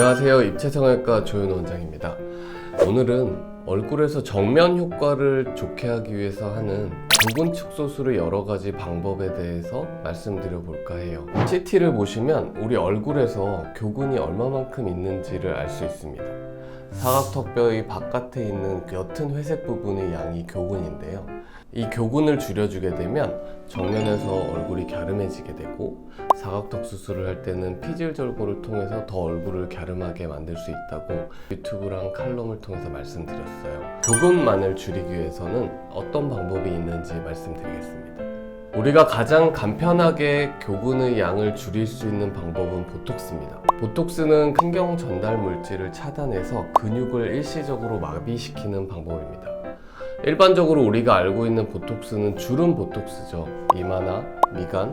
안녕하세요. 입체성형외과 조윤 원장입니다. 오늘은 얼굴에서 정면 효과를 좋게 하기 위해서 하는 부분 축소술의 여러 가지 방법에 대해서 말씀드려 볼까 해요. CT를 보시면 우리 얼굴에서 교근이 얼마만큼 있는지를 알 수 있습니다. 사각턱뼈의 바깥에 있는 옅은 회색 부분의 양이 교근인데요. 이 교근을 줄여주게 되면 정면에서 얼굴이 갸름해지게 되고 사각턱 수술을 할 때는 피질 절골을 통해서 더 얼굴을 갸름하게 만들 수 있다고 유튜브랑 칼럼을 통해서 말씀드렸어요. 교근만을 줄이기 위해서는 어떤 방법이 있는지 말씀드리겠습니다. 우리가 가장 간편하게 교근의 양을 줄일 수 있는 방법은 보톡스입니다. 보톡스는 신경 전달 물질을 차단해서 근육을 일시적으로 마비시키는 방법입니다. 일반적으로 우리가 알고 있는 보톡스는 주름 보톡스죠. 이마나 미간,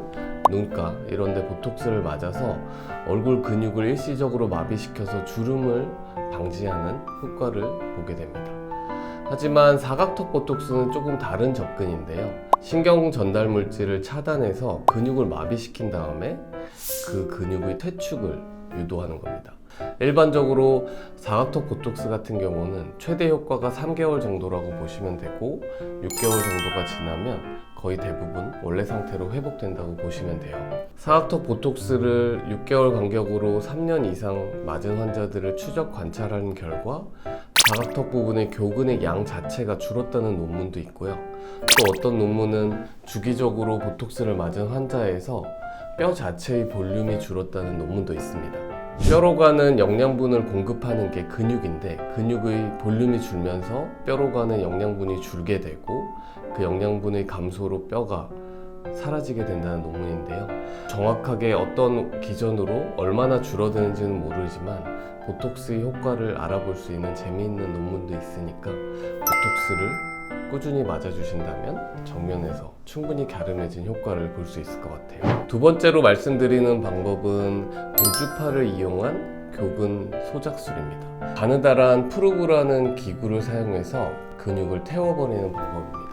눈가 이런 데 보톡스를 맞아서 얼굴 근육을 일시적으로 마비시켜서 주름을 방지하는 효과를 보게 됩니다. 하지만 사각턱 보톡스는 조금 다른 접근인데요. 신경 전달 물질을 차단해서 근육을 마비시킨 다음에 그 근육의 퇴축을 유도하는 겁니다. 일반적으로 사각턱 보톡스 같은 경우는 최대 효과가 3개월 정도라고 보시면 되고 6개월 정도가 지나면 거의 대부분 원래 상태로 회복된다고 보시면 돼요. 사각턱 보톡스를 6개월 간격으로 3년 이상 맞은 환자들을 추적 관찰한 결과 사각턱 부분의 교근의 양 자체가 줄었다는 논문도 있고요. 또 어떤 논문은 주기적으로 보톡스를 맞은 환자에서 뼈 자체의 볼륨이 줄었다는 논문도 있습니다. 뼈로 가는 영양분을 공급하는 게 근육인데 근육의 볼륨이 줄면서 뼈로 가는 영양분이 줄게 되고 그 영양분의 감소로 뼈가 사라지게 된다는 논문인데요. 정확하게 어떤 기준으로 얼마나 줄어드는지는 모르지만 보톡스의 효과를 알아볼 수 있는 재미있는 논문도 있으니까 보톡스를 꾸준히 맞아주신다면 정면에서 충분히 갸름해진 효과를 볼 수 있을 것 같아요. 두 번째로 말씀드리는 방법은 고주파를 이용한 교근 소작술입니다. 가느다란 프루브라는 기구를 사용해서 근육을 태워버리는 방법입니다.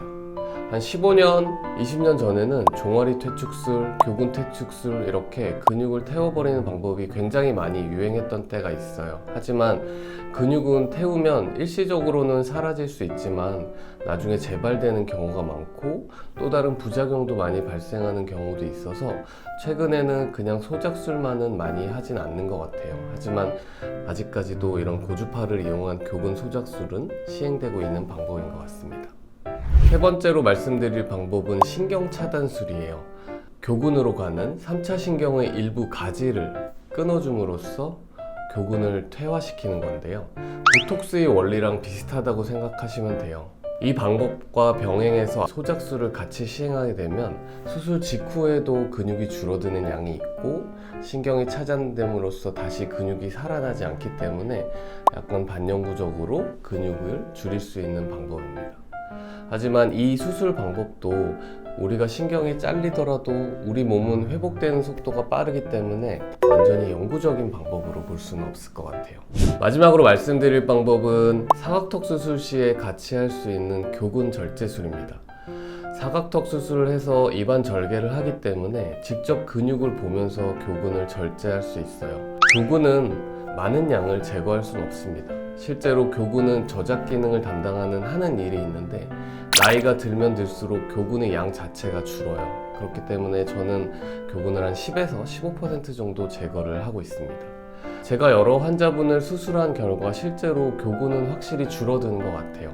한 15년, 20년 전에는 종아리 퇴축술, 교근 퇴축술 이렇게 근육을 태워버리는 방법이 굉장히 많이 유행했던 때가 있어요. 하지만 근육은 태우면 일시적으로는 사라질 수 있지만 나중에 재발되는 경우가 많고 또 다른 부작용도 많이 발생하는 경우도 있어서 최근에는 그냥 소작술만은 많이 하진 않는 것 같아요. 하지만 아직까지도 이런 고주파를 이용한 교근 소작술은 시행되고 있는 방법인 것 같습니다. 세 번째로 말씀드릴 방법은 신경 차단술이에요. 교근으로 가는 3차 신경의 일부 가지를 끊어줌으로써 교근을 퇴화시키는 건데요. 보톡스의 원리랑 비슷하다고 생각하시면 돼요. 이 방법과 병행해서 소작술을 같이 시행하게 되면 수술 직후에도 근육이 줄어드는 양이 있고 신경이 차단됨으로써 다시 근육이 살아나지 않기 때문에 약간 반영구적으로 근육을 줄일 수 있는 방법입니다. 하지만 이 수술 방법도 우리가 신경이 잘리더라도 우리 몸은 회복되는 속도가 빠르기 때문에 완전히 영구적인 방법으로 볼 수는 없을 것 같아요. 마지막으로 말씀드릴 방법은 사각턱 수술 시에 같이 할 수 있는 교근 절제술입니다. 사각턱 수술을 해서 입안 절개를 하기 때문에 직접 근육을 보면서 교근을 절제할 수 있어요. 교근은 많은 양을 제거할 수는 없습니다. 실제로 교근은 저작 기능을 담당하는 하는 일이 있는데 나이가 들면 들수록 교근의 양 자체가 줄어요. 그렇기 때문에 저는 교근을 한 10에서 15% 정도 제거를 하고 있습니다. 제가 여러 환자분을 수술한 결과 실제로 교근은 확실히 줄어드는 것 같아요.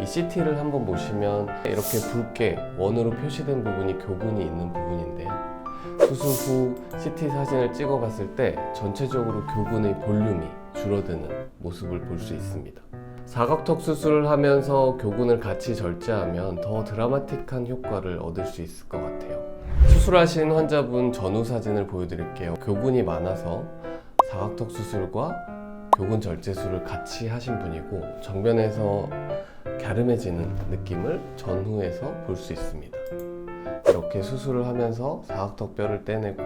이 CT를 한번 보시면 이렇게 붉게 원으로 표시된 부분이 교근이 있는 부분인데요. 수술 후 CT 사진을 찍어 봤을 때 전체적으로 교근의 볼륨이 줄어드는 모습을 볼 수 있습니다. 사각턱 수술을 하면서 교근을 같이 절제하면 더 드라마틱한 효과를 얻을 수 있을 것 같아요. 수술하신 환자분 전후 사진을 보여드릴게요. 교근이 많아서 사각턱 수술과 교근 절제술을 같이 하신 분이고 정면에서 갸름해지는 느낌을 전후에서 볼 수 있습니다. 이렇게 수술을 하면서 사각턱 뼈를 떼내고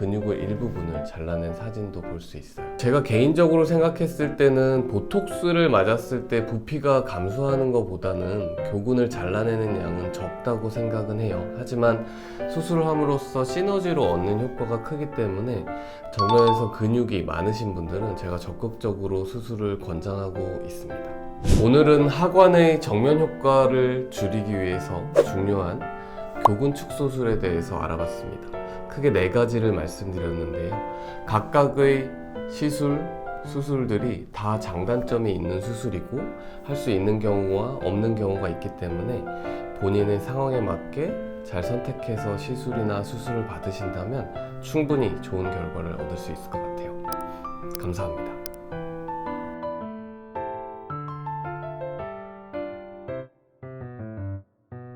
근육의 일부분을 잘라낸 사진도 볼 수 있어요. 제가 개인적으로 생각했을 때는 보톡스를 맞았을 때 부피가 감소하는 것보다는 교근을 잘라내는 양은 적다고 생각은 해요. 하지만 수술을 함으로써 시너지로 얻는 효과가 크기 때문에 정면에서 근육이 많으신 분들은 제가 적극적으로 수술을 권장하고 있습니다. 오늘은 하관의 정면 효과를 줄이기 위해서 중요한 교근 축소술에 대해서 알아봤습니다. 크게 네 가지를 말씀드렸는데요. 각각의 시술, 수술들이 다 장단점이 있는 수술이고 할 수 있는 경우와 없는 경우가 있기 때문에 본인의 상황에 맞게 잘 선택해서 시술이나 수술을 받으신다면 충분히 좋은 결과를 얻을 수 있을 것 같아요. 감사합니다.